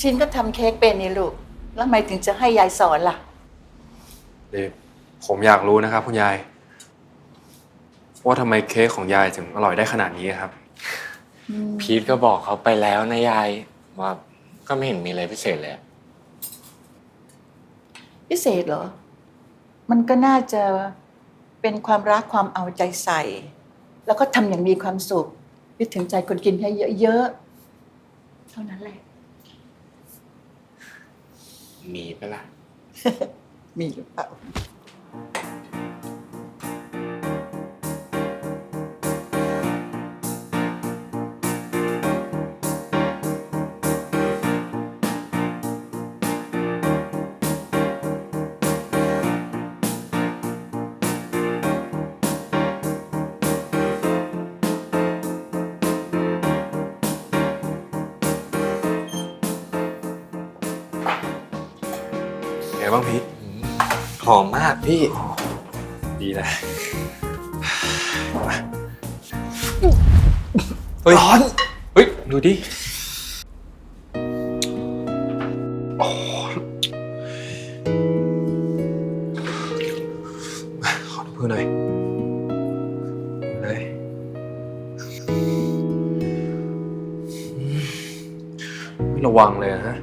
ชินก็ทำเค้กเป็นนี่ลูก แล้วทำไมถึงจะให้ยายสอนล่ะ เดี๋ยวผมอยากรู้นะครับ คุณยาย ว่าทำไมเค้กของยายถึงอร่อยได้ขนาดนี้ครับ พีทก็บอกเขาไปแล้วนะยาย ว่าก็ไม่เห็นมีอะไรพิเศษเลยอะพิเศษเหรอ มันก็น่าจะเป็นความรักความเอาใจใส่ แล้วก็ทำอย่างมีความสุขคิดถึงใจคนกินให้เยอะๆ เท่านั้นแหละ มีไปะละมีหรือเปล่า งบ้างพีทหอมมากพี่ ดีเลยเฮ้ยร้อน เฮ้ย ดูดิขอดูเพื่อนหน่อยเลยไม่ระวังเลยอะฮะ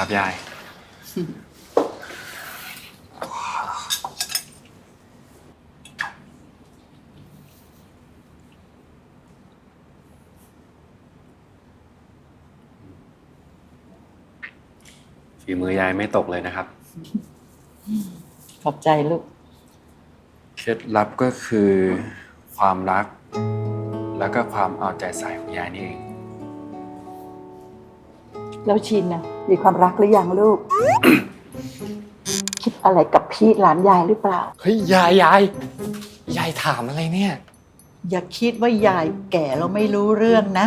ครับยาย ฝีมือยายไม่ตกเลยนะครับ ขอบใจลูก เคล็ดลับก็คือความรัก แล้วก็ความเอาใจใส่ของยายนี่เอง แล้วชินนะมีความรักหรือยังลูก คิดอะไรกับพี่หลานยายหรือเปล่า เฮ้ยยายยายยายถามอะไรเนี่ย อย่าคิดว่ายายแก่แล้วไม่รู้เรื่องนะ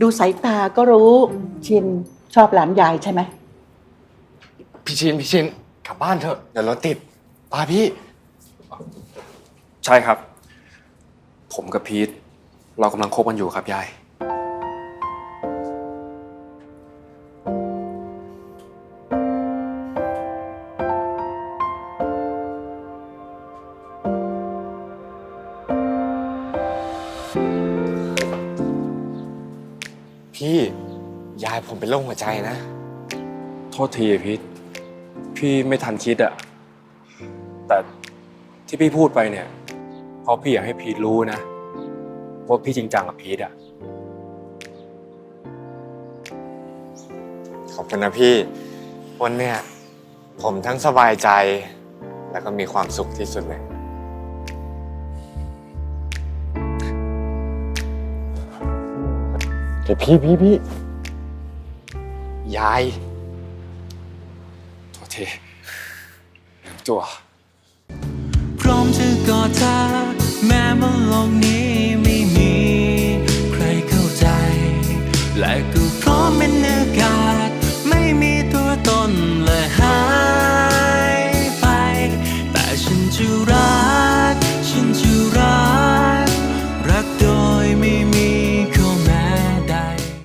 ดูสายตาก็รู้ชินชอบหลานยายใช่ไหมพี่ชินพี่ชินกลับบ้านเถอะเดี๋ยวรถติดป้าพี่ ใช่ครับ ผมกับพีทเรากำลังคบกันอยู่ครับยาย พี่ยายผมเป็นโรคหัวใจนะ โทษทีอะพีทพี่ไม่ทันคิดอะแต่ที่พี่พูดไปเนี่ยเพราะพี่อยากให้พีทรู้นะว่าพี่จริงจังกับพีทอะขอบคุณนะพี่ วันเนี้ยผมทั้งสบายใจ แล้วก็มีความสุขที่สุดเลย ดี๋พี่พี่พี่ยายโทษทตัว พร้อมจะกอดเธอแม้บนโลกนี้ไม่มีใครเข้าใจ และก็พร้อมเป็นอากาศไม่มีตัวตนและหายไป แต่ฉันจะรัก